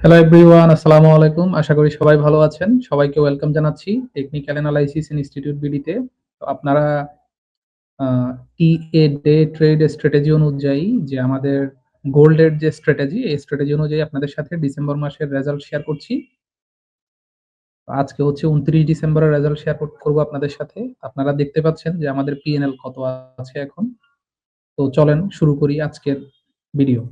Hello everyone আসসালামু আলাইকুম। আশা করি সবাই ভালো আছেন। সবাইকে ওয়েলকাম জানাচ্ছি টেকনিক্যাল অ্যানালাইসিস ইনস্টিটিউট বিডিতে। তো আপনারা T A day trade strategy অনুযায়ী যে আমাদের গোল্ডের যে স্ট্র্যাটেজি এই স্ট্র্যাটেজি অনুযায়ী আপনাদের সাথে ডিসেম্বর মাসের রেজাল্ট শেয়ার করছি। আজকে হচ্ছে উনত্রিশ ডিসেম্বরের রেজাল্ট শেয়ার করব আপনাদের সাথে। আপনারা দেখতে পাচ্ছেন যে আমাদের পিএনএল কত আছে এখন। তো চলেন শুরু করি আজকের ভিডিও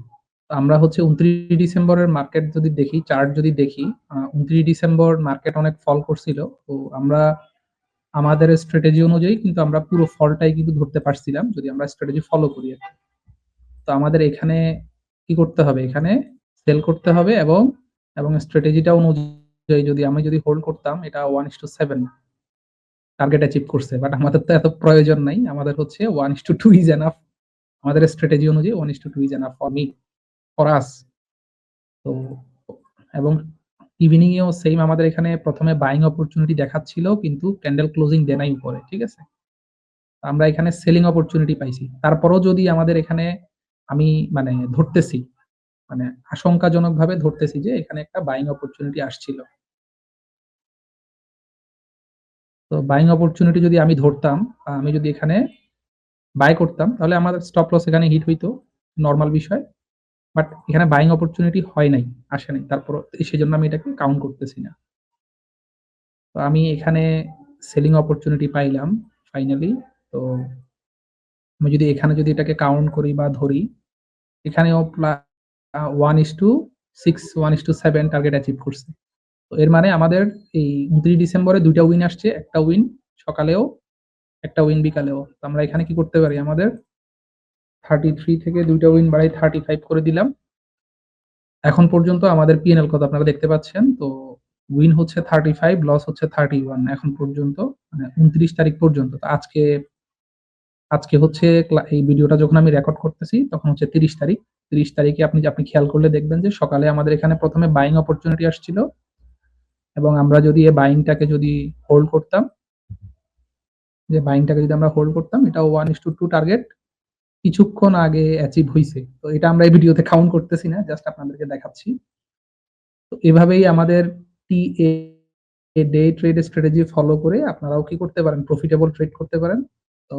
আমরা হচ্ছে উনত্রিশ ডিসেম্বরের মার্কেট যদি দেখি চার্ট যদি দেখি উনত্রিশ ডিসেম্বর মার্কেট অনেক ফল করছিল। তো আমরা, আমাদের স্ট্র্যাটেজি অনুযায়ী কিন্তু আমরা পুরো ফলটাই কিন্তু ধরতে পারছিলাম, যদি আমরা স্ট্র্যাটেজি ফলো করি তো আমাদের এখানে কি করতে হবে? এখানে সেল করতে হবে এবং এবং স্ট্র্যাটেজিটা অনুযায়ী যদি আমি যদি হোল্ড করতাম, এটা one is to seven target achieve করছে। বাট আমাদের তো এত প্রয়োজন নাই, আমাদের হচ্ছে one is to two is enough আমাদের স্ট্র্যাটেজি অনুযায়ী one is to two is enough for me for us তো, এবং ইভিনিং এও সেম আমাদের এখানে প্রথমে বাইং অপরচুনিটি দেখাচ্ছিল, কিন্তু ক্যান্ডেল ক্লোজিং দেনাই উপরে, ঠিক আছে? আমরা এখানে সেলিং অপরচুনিটি পাইছি। তারপরও যদি আমাদের এখানে আমি মানে ধরতেছি মানে আশঙ্কাজনক ভাবে ধরতেছি যে এখানে একটা বাইং অপরচুনিটি আসছিল। তো বাইং অপরচুনিটি যদি আমি ধরতাম, আমি যদি এখানে বাই করতাম, তাহলে আমাদের স্টপ লস এখানে হিট হইতো নর্মাল বিষয়। বাট এখানে বাইং অপরচুনিটি হয় নাই, আসে নাই। তারপর সেই জন্য আমি এটাকে কাউন্ট করতেছি না। তো আমি এখানে সেলিং অপরচুনিটি পাইলাম ফাইনালি তো আমি যদি এখানে যদি এটাকে কাউন্ট করি বা ধরি, এখানেও one is to six one is to seven target achieve করছে। তো এর মানে আমাদের এই উনত্রিশ ডিসেম্বরে দুইটা উইন আসছে, একটা উইন সকালেও, একটা উইন বিকালেও। তো আমরা এখানে কি করতে পারি? আমাদের থার্টি থ্রি থেকে দুইটা উইন বাড়াই থার্টি ফাইভ করে দিলাম। এখন পর্যন্ত আমাদের পিএনএল কত আপনারা দেখতে পাচ্ছেন? তো উইন হচ্ছে থার্টি ফাইভ লস হচ্ছে থার্টি ওয়ান এখন পর্যন্ত মানে উনত্রিশ তারিখ পর্যন্ত। তো আজকে আজকে হচ্ছে এই ভিডিওটা যখন আমি রেকর্ড করতেছি, তখন হচ্ছে তিরিশ তারিখ। তিরিশ তারিখে আপনি আপনি খেয়াল করলে দেখবেন যে সকালে আমাদের এখানে প্রথমে বাইং অপরচুনিটি আসছিল। এবং আমরা যদি এই বাইংটাকে যদি হোল্ড করতাম, যে বাইংটাকে যদি আমরা হোল্ড করতাম, এটা one is to two target কিছুক্ষণ আগে অ্যাচিভ হয়েছে তো এটা আমরা এই ভিডিওতে কাউন্ট করতেছি না জাস্ট আপনাদেরকে দেখাচ্ছি। তো এভাবেই আমাদের T A day trade strategy follow করে আপনারাও কি করতে পারেন প্রফিটেবল ট্রেড করতে পারেন। তো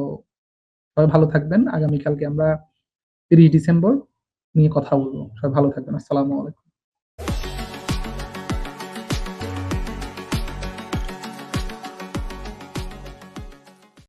সবাই ভালো থাকবেন। আগামীকালকে আমরা তিরিশ ডিসেম্বর নিয়ে কথা বলব। সবাই ভালো থাকবেন। আসসালামু আলাইকুম।